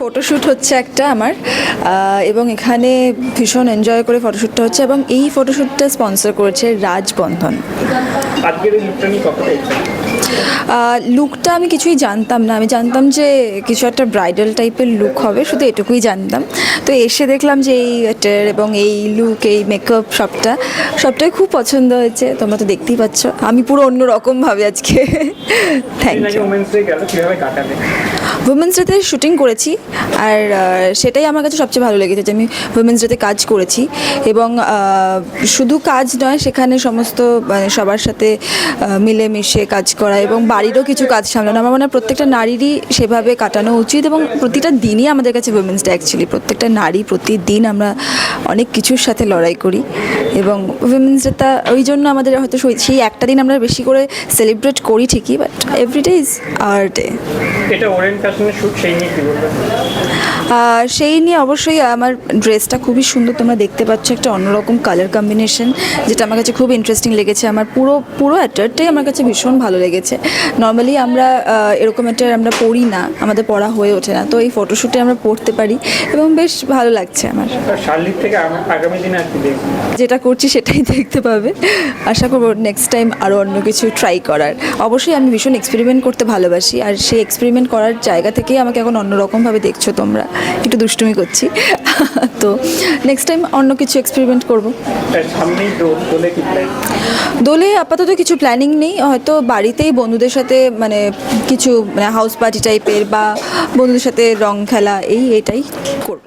Photoshoot হচ্ছে একটা আমার এবং এখানে ভীষণ এনজয় করে ফটোশ্যুটটা হচ্ছে এবং এই ফটোশ্যুটটা স্পন্সর করেছে রাজবন্ধন আজকের এই লুকটা নিয়ে? লুকটা আমি কিছুই জানতাম না। আমি জানতাম যে কিছু একটা ব্রাইডাল টাইপের লুক হবে, শুধু এটুকুই জানতাম। তো এসে দেখলাম যে এই এটার এবং এই লুক এই মেকআপ সবটা, সবটাই খুব পছন্দ হয়েছে। তোমরা তো দেখতেই পাচ্ছ। আমি পুরো অন্য রকমভাবে আজকে থ্যাংক ইউ উমেন্স ডেতে শুটিং করেছি। আর সেটাই আমার কাছে সবচেয়ে ভালো লেগেছে যে আমি উমেন্স ডেতে কাজ করেছি। এবং শুধু কাজ নয়, সেখানে সমস্ত মানে সবার সাথে মিলেমিশে কাজ করা এবং বাড়িরও কিছু কাজ সামলানো। আমার মনে হয় প্রত্যেকটা নারীরই সেভাবে কাটানো উচিত এবং প্রতিটা দিনই আমাদের কাছে উমেন্স ডে অ্যাকচুয়ালি প্রত্যেকটা নারী প্রতিদিন আমরা অনেক কিছুর সাথে লড়াই করি এবং উইমেন্স ডেটা ওই জন্য আমাদের হয়তো সেই- একটা দিন আমরা বেশি করে সেলিব্রেট করি ঠিকই but every day is our day এটা শুট সেই নিয়ে কি সেই নিয়ে অবশ্যই আমার ড্রেসটা খুবই সুন্দর। তোমরা দেখতে পাচ্ছ একটা অন্যরকম কালার কম্বিনেশন যেটা আমার কাছে খুব ইন্টারেস্টিং লেগেছে। আমার পুরো পুরো অ্যাটারটাই আমার কাছে ভীষণ ভালো লেগেছে। নর্মালি আমরা এরকম একটা আমরা পড়ি না আমাদের পড়া হয়ে ওঠে না। তো এই ফটোশ্যুটে আমরা পড়তে পারি এবং বেশ ভালো লাগছে আমার। থেকে আগামী দিনে যেটা করছি সেটাই দেখতে পাবে। আশা করব নেক্সট টাইম আরও অন্য কিছু ট্রাই করার। অবশ্যই আমি ভীষণ এক্সপেরিমেন্ট করতে ভালোবাসি। আর সেই এক্সপেরিমেন্ট করার জায়গা থেকেই আমাকে এখন অন্যরকমভাবে দেখছ তোমরা। একটু দুষ্টুমি করছি। তো নেক্সট টাইম অন্য কিছু এক্সপেরিমেন্ট করব। দোলে দোলে আপাতত কিছু প্ল্যানিং নেই। হয়তো বাড়িতেই বন্ধুদের সাথে মানে কিছু মানে হাউস পার্টি টাইপের বা বন্ধুদের সাথে রং খেলা এই এটাই করব।